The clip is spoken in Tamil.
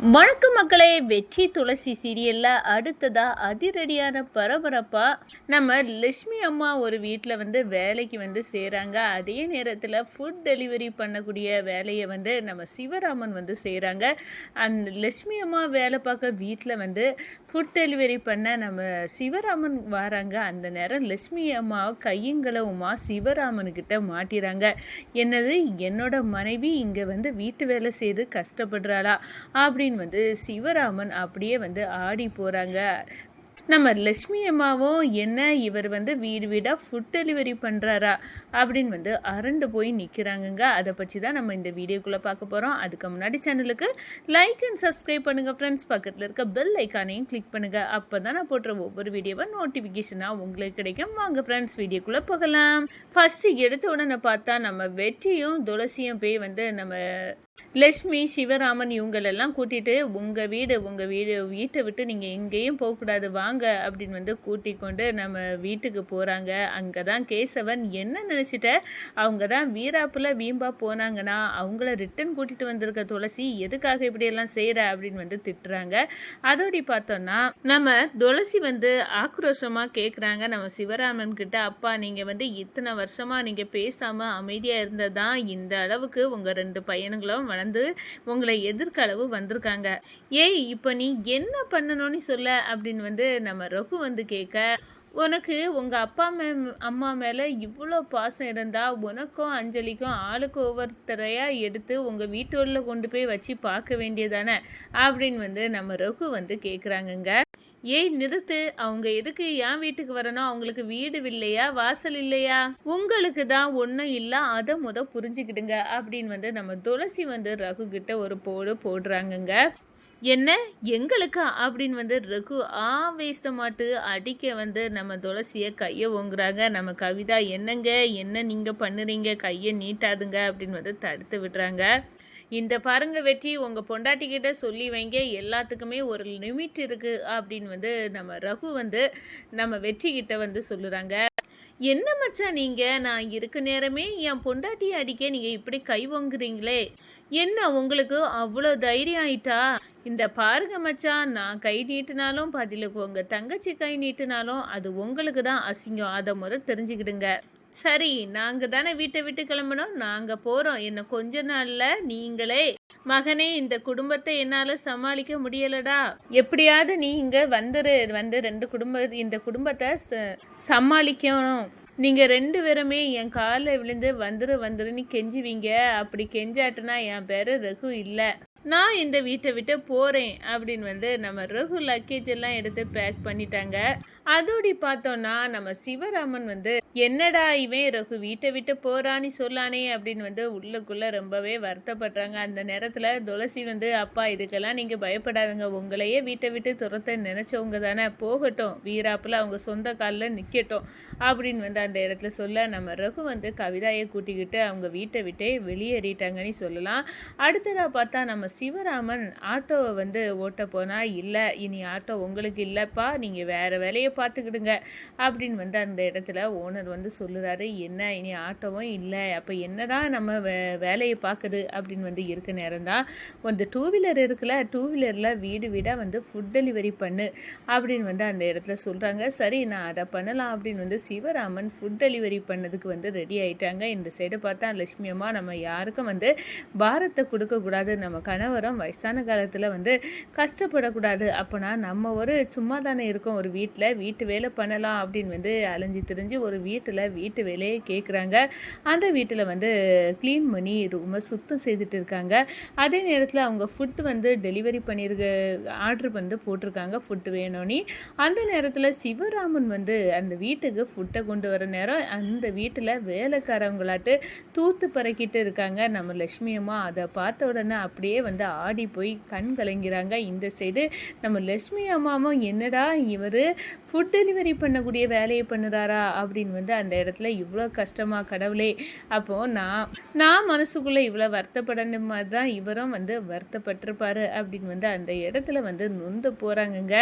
வணக்க மக்களே வெற்றி துளசி சீரியல்ல அடுத்ததா அதிரடியான பரபரப்பா நம்ம லட்சுமி அம்மா ஒரு வீட்டில் வந்து வேலைக்கு வந்து செய்கிறாங்க அதே நேரத்தில் ஃபுட் டெலிவரி பண்ணக்கூடிய வேலையை வந்து நம்ம சிவராமன் வந்து செய்கிறாங்க அந்த லட்சுமி அம்மா வேலை பார்க்க வீட்டில் வந்து ஃபுட் டெலிவரி பண்ண நம்ம சிவராமன் வராங்க. அந்த நேரம் லட்சுமி அம்மா கையங்களவுமா சிவராமன்கிட்ட மாட்டிறாங்க. என்னது? என்னோட மனைவி இங்கே வந்து வீட்டு வேலை செய்து கஷ்டப்படுறாளா? அப்படின்னு வந்து சிவராமன் அப்படியே வந்து ஆடி போகிறாங்க நம்ம லக்ஷ்மி அம்மாவும் என்ன இவர் வந்து வீடு வீடாக ஃபுட் டெலிவரி பண்ணுறாரா அப்படின்னு வந்து அரண்டு போய் நிற்கிறாங்கங்க அதை பற்றி தான் நம்ம இந்த வீடியோக்குள்ளே பார்க்க போகிறோம் அதுக்கு முன்னாடி சேனலுக்கு லைக் அண்ட் சப்ஸ்கிரைப் பண்ணுங்கள் ஃப்ரெண்ட்ஸ் பக்கத்தில் இருக்க பெல் ஐக்கானையும் கிளிக் பண்ணுங்கள் அப்போ தான் நான் போடுற ஒவ்வொரு வீடியோவை நோட்டிஃபிகேஷனாக உங்களுக்கு கிடைக்கும். வாங்க ஃப்ரெண்ட்ஸ் வீடியோக்குள்ளே போகலாம். ஃபஸ்ட்டு எடுத்த உடனே பார்த்தா நம்ம வெற்றியும் துளசியும் போய் வந்து நம்ம லட்சுமி சிவராமன் இவங்களெல்லாம் கூட்டிட்டு உங்கள் வீடு உங்கள் வீடு வீட்டை விட்டு நீங்கள் எங்கேயும் போகக்கூடாது வாங்க அப்படின்னு வந்து கூட்டிக் கொண்டு நம்ம வீட்டுக்கு போகிறாங்க அங்கே தான் கேசவன் என்ன நினச்சிட்ட? அவங்க தான் வீராப்பில் வீம்பா போனாங்கன்னா அவங்கள ரிட்டன் கூட்டிகிட்டு வந்திருக்க துளசி எதுக்காக இப்படியெல்லாம் செய்கிற அப்படின்னு வந்து திட்டுறாங்க. அதோடி பார்த்தோன்னா நம்ம துளசி வந்து ஆக்ரோஷமாக கேட்குறாங்க நம்ம சிவராமன் கிட்ட அப்பா நீங்கள் வந்து இத்தனை வருஷமாக நீங்கள் பேசாமல் அமைதியாக இருந்ததான் இந்த அளவுக்கு உங்கள் ரெண்டு பையனுங்களும் வளர்ந்து உங்களை எதிர்களவு வந்திருக்காங்க. ஏய் இப்போ நீ என்ன பண்ணணும்னு சொல்ல? அப்படின்னு வந்து நம்ம ரகு வந்து கேட்க உனக்கு உங்கள் அப்பா மே அம்மா மேலே இவ்வளோ பாசம் இருந்தால் உனக்கும் அஞ்சலிக்கும் ஆளுக்கு ஒவ்வொருத்தரையாக எடுத்து உங்கள் வீட்டோரில் கொண்டு போய் வச்சு பார்க்க வேண்டியதானே அப்படின்னு வந்து நம்ம ரகு வந்து கேட்குறாங்கங்க ஏய் நிறுத்து. அவங்க எதுக்கு என் வீட்டுக்கு வரணும்? அவங்களுக்கு வீடு இல்லையா? வாசல் இல்லையா? உங்களுக்கு தான் ஒன்றும் இல்லை அதை முத புரிஞ்சுக்கிடுங்க. அப்படின்னு வந்து நம்ம துளசி வந்து ரகு கிட்ட ஒரு போடு போடுறாங்கங்க. என்ன? எங்களுக்கா? அப்படின்னு வந்து ரகு ஆவேசமாட்டு அடிக்க வந்து நம்ம துளசியை கையை ஓங்குறாங்க. நம்ம கவிதா என்னங்க? என்ன நீங்கள் பண்ணுறீங்க? கையை நீட்டாதுங்க. அப்படின்னு வந்து தடுத்து விடுறாங்க. இந்த பாருங்க வெற்றி உங்கள் பொண்டாட்டிக்கிட்ட சொல்லி வைங்க எல்லாத்துக்குமே ஒரு லிமிட் இருக்குது அப்படின்னு வந்து நம்ம ரகு வந்து நம்ம வெற்றி கிட்ட வந்து சொல்லுறாங்க. என்ன மச்சான் நீங்கள் நான் இருக்க நேரமே என் பொண்டாட்டியை அடிக்க நீங்கள் இப்படி கை வாங்குறீங்களே என்ன உங்களுக்கு அவ்வளோ தைரியம் ஆயிட்டா? இந்த பாருங்க மச்சான் நான் கை நீட்டினாலும் பதிலுக்கு உங்கள் தங்கச்சி கை நீட்டினாலும் அது உங்களுக்கு தான் அசிங்கம். அதை முத தெரிஞ்சுக்கிடுங்க. சரி நாங்க தானே வீட்டை விட்டு கிளம்பணும். நாங்க போறோம். என்ன கொஞ்ச நாள்ல நீங்களே மகனே இந்த குடும்பத்தை என்னால சமாளிக்க முடியலடா. எப்படியாவது நீ இங்க வந்துரு வந்து ரெண்டு குடும்ப இந்த குடும்பத்தை ச- சமாளிக்கணும். நீங்க ரெண்டு பேருமே என் காலில் விழுந்து வந்துரு வந்துருன்னு கெஞ்சுவீங்க. அப்படி கெஞ்சாட்டுனா என் பேரு ரகு இல்லை. நான் இந்த வீட்டை விட்டு போகிறேன் அப்படின்னு வந்து நம்ம ரகு லக்கேஜ் எல்லாம் எடுத்து பேக் பண்ணிட்டாங்க. அதோடி பார்த்தோன்னா நம்ம சிவராமன் வந்து என்னடா இவன் ரகு வீட்டை விட்டு போகிறான்னு சொல்லானே அப்படின்னு வந்து உள்ளுக்குள்ளே ரொம்பவே வருத்தப்படுறாங்க. அந்த நேரத்தில் துளசி வந்து அப்பா இதுக்கெல்லாம் நீங்கள் பயப்படாதுங்க. உங்களையே வீட்டை விட்டு துரத்த நினச்சவங்க தானே. போகட்டும். வீராப்பில் அவங்க சொந்த காலில் நிற்கட்டும் அப்படின்னு வந்து அந்த இடத்துல சொல்ல நம்ம ரகு வந்து கவிதாயை கூட்டிக்கிட்டு அவங்க வீட்டை விட்டே வெளியேறிட்டாங்கன்னு சொல்லலாம். அடுத்ததாக பார்த்தா நம்ம சிவராமன் ஆட்டோவை வந்து ஓட்ட போனால் இல்லை இனி ஆட்டோ உங்களுக்கு இல்லைப்பா நீங்கள் வேறு வேலையை பார்த்துக்கிடுங்க அப்படின்னு வந்து அந்த இடத்துல ஓனர் வந்து சொல்லுறாரு. என்ன இனி ஆட்டோவும் இல்லை அப்போ என்னதான் நம்ம வே வேலையை பார்க்குது அப்படின்னு வந்து இருக்க நேரம் தான் வந்து டூ வீலர் இருக்குல்ல டூ வீலரில் வீடு வீடாக வந்து ஃபுட் டெலிவரி பண்ணு அப்படின்னு வந்து அந்த இடத்துல சொல்கிறாங்க சரி நான் அதை பண்ணலாம் அப்படின்னு வந்து சிவராமன் ஃபுட் டெலிவரி பண்ணதுக்கு வந்து ரெடி ஆயிட்டாங்க. இந்த சைடு பார்த்தா லட்சுமி அம்மா நம்ம யாருக்கும் வந்து பாரத்தை கொடுக்கக்கூடாது நம்ம கணவரும் வயசான காலத்தில் வந்து கஷ்டப்படக்கூடாது. அப்போனா நம்ம ஒரு சும்மா தானே இருக்கோம். ஒரு வீட்டில் வீட்டு வேலை பண்ணலாம் அப்படின்னு வந்து அலைஞ்சி திரிஞ்சு ஒரு வீட்டில் வீட்டு வேலையை கேட்குறாங்க அந்த வீட்டில் வந்து க்ளீன் பண்ணி ரொம்ப சுத்தம் செய்துட்டு இருக்காங்க. அதே நேரத்தில் அவங்க ஃபுட்டு வந்து டெலிவரி பண்ணியிருக்க ஆர்டர் வந்து போட்டிருக்காங்க. ஃபுட்டு வேணும்னு. அந்த நேரத்தில் சிவராமன் வந்து அந்த வீட்டுக்கு ஃபுட்டை கொண்டு வர நேரம் அந்த வீட்டில் வேலைக்காரவங்களாட்டு தூத்து பறக்கிட்டு இருக்காங்க. நம்ம லட்சுமி அம்மா அதை பார்த்த உடனே அப்படியே வந்து ஆடி போய் கண் கலங்கிறாங்க. இந்த சைடு நம்ம லட்சுமி அம்மாவும் என்னடா இவர் ஃபுட் டெலிவரி பண்ணக்கூடிய வேலையை பண்ணுறாரா அப்படின்னு வந்து அந்த இடத்துல இவ்வளோ கஷ்டமா கடவுளே. அப்போது நான் நான் மனசுக்குள்ளே இவ்வளோ வருத்தப்படணும் மாதிரி தான் இவரும் வந்து வருத்தப்பட்டிருப்பாரு அப்படின்னு வந்து அந்த இடத்துல வந்து நொந்து போகிறாங்கங்க